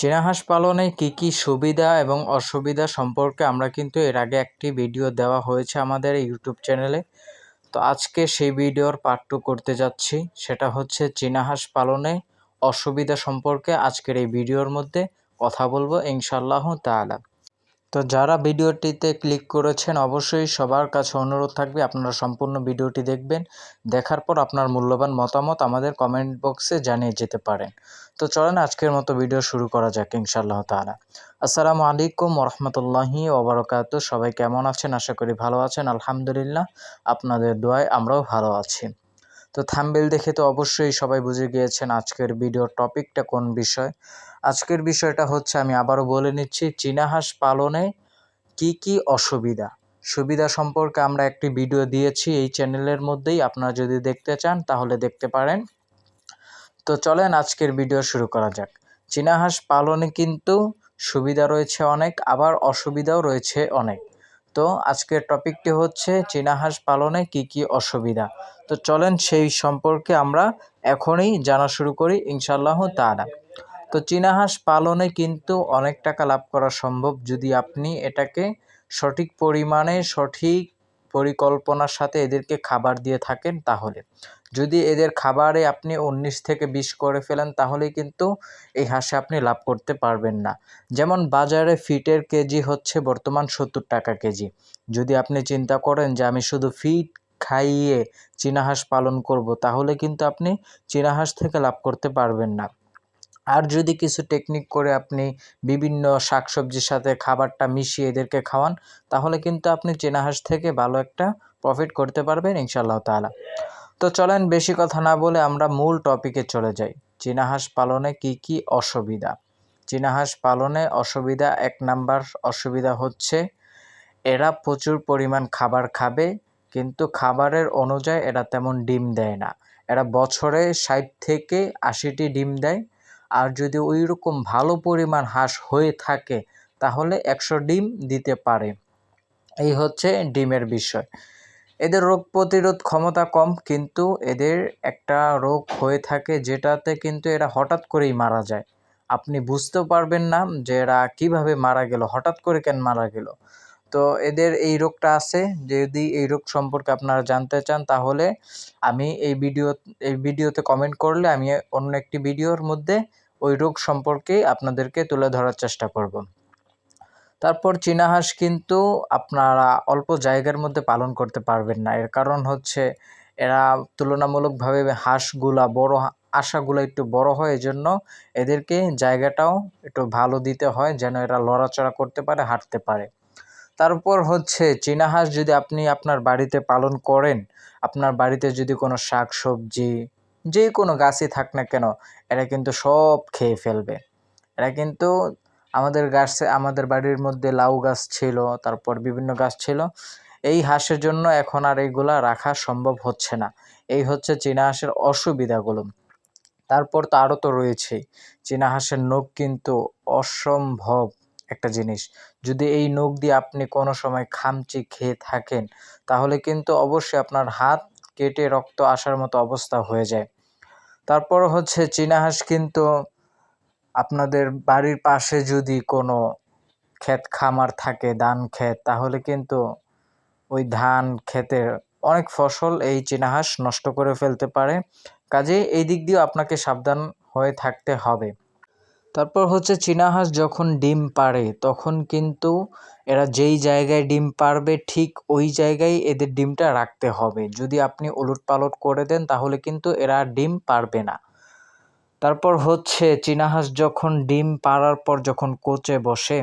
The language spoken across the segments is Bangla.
চীনা হাঁস পালনে কী কী সুবিধা এবং অসুবিধা সম্পর্কে আমরা কিন্তু এর আগে একটি ভিডিও দেওয়া হয়েছে আমাদের ইউটিউব চ্যানেলে। তো আজকে সেই ভিডিওর পার্ট টু করতে যাচ্ছি। সেটা হচ্ছে চীনা হাঁস পালনে অসুবিধা সম্পর্কে আজকের এই ভিডিওর মধ্যে কথা বলব ইনশাল্লাহ তাআলা। তো যারা ভিডিওটিতে ক্লিক করেছেন, অবশ্যই সবার কাছে অনুরোধ থাকবে আপনারা সম্পূর্ণ ভিডিওটি দেখবেন। দেখার পর আপনার মূল্যবান মতামত আমাদের কমেন্ট বক্সে জানিয়ে যেতে পারেন। তো চলেন, আজকের মতো ভিডিও শুরু করা যাক ইনশাআল্লাহ তাআলা। আসসালামু আলাইকুম রহমতুল্লাহি ওবরাকাতু। সবাই কেমন আছেন? আশা করি ভালো আছেন। আলহামদুলিল্লাহ, আপনাদের দোয়ায় আমরাও ভালো আছি। তো থাম্বেল দেখে তো অবশ্যই সবাই বুঝে গিয়েছেন আজকের ভিডিওর টপিকটা কোন বিষয়। আজকের বিষয়টা হচ্ছে, আমি আবারও বলে নিচ্ছি, চীনা হাঁস পালনে কি কি অসুবিধা? সুবিধা সম্পর্কে আমরা একটি ভিডিও দিয়েছি এই চ্যানেলের মধ্যেই, আপনারা যদি দেখতে চান তাহলে দেখতে পারেন। তো চলেন আজকের ভিডিও শুরু করা যাক। চীনা হাঁস পালনে কিন্তু সুবিধা রয়েছে অনেক, আবার অসুবিধাও রয়েছে অনেক। তো আজকের টপিকটি হচ্ছে, চীনা হাঁস পালনে কি কি অসুবিধা? তো চলেন সেই সম্পর্কে আমরা এখনই জানা শুরু করি ইনশাল্লাহ তারা তো চীনা হাঁস পালনে কিন্তু অনেক টাকা লাভ করা সম্ভব যদি আপনি এটাকে সঠিক পরিমাণে, সঠিক পরিকল্পনার সাথে এদেরকে খাবার দিয়ে থাকেন তাহলে। যদি এদের খাবারে আপনি উনিশ থেকে বিশ করে ফেলেন তাহলে কিন্তু এই হাঁসে আপনি লাভ করতে পারবেন না। যেমন বাজারে ফিটের কেজি হচ্ছে বর্তমান সত্তর টাকা কেজি। যদি আপনি চিন্তা করেন যে আমি শুধু ফিট খাইয়ে চীনা হাঁস পালন করব, তাহলে কিন্তু আপনি চীনা হাঁস থেকে লাভ করতে পারবেন না। আর যদি কিছু টেকনিক করে আপনি বিভিন্ন শাক সবজির সাথে খাবারটা মিশিয়ে এদেরকে খাওয়ান, তাহলে কিন্তু আপনি চীনা হাঁস থেকে ভালো একটা প্রফিট করতে পারবেন ইনশাআল্লাহ তালা তো চলেন বেশি কথা না বলে আমরা মূল টপিকে চলে যাই। চীনা হাঁস পালনে কি কি অসুবিধা? চীনা হাঁস পালনে অসুবিধা এক নাম্বার অসুবিধা হচ্ছে, এরা প্রচুর পরিমাণ খাবার খাবে, কিন্তু খাবারের অনুযায়ী এরা তেমন ডিম দেয় না। এরা বছরে ষাট থেকে আশিটি ডিম দেয় আর যদি ওই রকম ভালো পরিমাণ হাঁস হয়ে থাকে, তাহলে একশো ডিম দিতে পারে। এই হচ্ছে ডিমের বিষয়। এদের রোগ প্রতিরোধ ক্ষমতা কম, কিন্তু এদের একটা রোগ হয়ে থাকে যেটাতে কিন্তু এরা হঠাৎ করেই মারা যায়। আপনি বুঝতেও পারবেন না যে এরা কীভাবে মারা গেল, হঠাৎ করে কেন মারা গেল। তো এদের এই রোগটা আছে। যদি এই রোগ সম্পর্কে আপনারা জানতে চান, তাহলে আমি এই ভিডিও, এই ভিডিওতে কমেন্ট করলে আমি অন্য একটি ভিডিওর মধ্যে ওই রোগ সম্পর্কে আপনাদেরকে তুলে ধরার চেষ্টা করব। তারপর চীনা হাঁস কিন্তু আপনারা অল্প জায়গার মধ্যে পালন করতে পারবেন না। এর কারণ হচ্ছে এরা তুলনামূলকভাবে হাঁসগুলা বড়, আশাগুলো একটু বড় হয় এজন্য এদেরকে জায়গাটাও একটু ভালো দিতে হয়, যেন এরা লড়াচড়া করতে পারে, হাঁটতে পারে। তারপর হচ্ছে চীনা হাঁস যদি আপনি আপনার বাড়িতে পালন করেন, আপনার বাড়িতে যদি কোনো শাক সবজি যে কোনো গাছই থাক না কেন, এরা কিন্তু সব খেয়ে ফেলবে। এরা কিন্তু আমাদের গাছে, আমাদের বাড়ির মধ্যে লাউ গাছ ছিল, তারপর বিভিন্ন গাছ ছিল, এই হাঁসের জন্য এখন আর এইগুলা রাখা সম্ভব হচ্ছে না। এই হচ্ছে চীনা হাঁসের অসুবিধাগুলো। তারপর তো আরও তো রয়েছেই চীনা হাঁসের নখ কিন্তু অসম্ভব। একটা জিনিস। যদি এই নখ দিয়ে আপনি কোনো সময় খামচি খেয়ে থাকেন, তাহলে কিন্তু অবশ্যই আপনার হাত কেটে রক্ত আসার মতো অবস্থা হয়ে যায়। তারপর হচ্ছে চীনা হাঁস কিন্তু আপনাদের বাড়ির পাশে যদি কোনো ক্ষেত খামার থাকে, ধান ক্ষেত, তাহলে কিন্তু ওই ধান ক্ষেতের অনেক ফসল এই চীনা হাঁস নষ্ট করে ফেলতে পারে। কাজে এই দিক দিয়েও আপনাকে সাবধান হয়ে থাকতে হবে। তারপর হচ্ছে চীনা হাঁস যখন ডিম পাড়ে, তখন কিন্তু এরা যেই জায়গায় ডিম পারবে ঠিক ওই জায়গায় এদের ডিমটা রাখতে হবে। যদি আপনি উলট পালট করে দেন, তাহলে কিন্তু এরা ডিম পারবে না। তারপর হচ্ছে চীনা হাঁস যখন ডিম পাড়ার পর যখন কোচে বসে,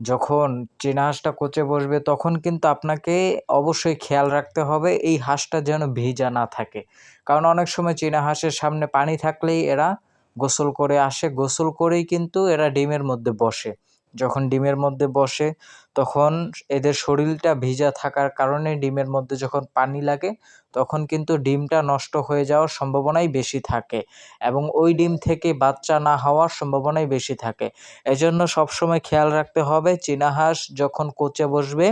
যখন চীনা হাঁসটা কোচে বসবে, তখন কিন্তু আপনাকে অবশ্যই খেয়াল রাখতে হবে এই হাঁসটা যেন ভিজা না থাকে। কারণ অনেক সময় চীনা হাঁসের সামনে পানি থাকলেই এরা গোসল করে আসে। গোসল করেই কিন্তু এরা ডিমের মধ্যে বসে। যখন ডিমের মধ্যে বসে, তখন এদের শরীরটা ভিজা থাকার কারণে ডিমের মধ্যে যখন পানি লাগে, তখন কিন্তু ডিমটা নষ্ট হয়ে যাওয়ার সম্ভাবনাই বেশি থাকে এবং ওই ডিম থেকে বাচ্চা না হওয়ার সম্ভাবনাই বেশি থাকে। এজন্য সবসময় খেয়াল রাখতে হবে, চীনা হাঁস যখন কোচে বসবে,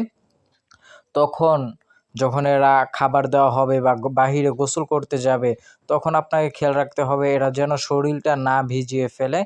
তখন যখন এরা খাবার দেওয়া হবে বা বাহিরে গোসল করতে যাবে, তখন আপনাকে খেয়াল রাখতে হবে এরা যেন শরীরটা না ভিজিয়ে ফেলে।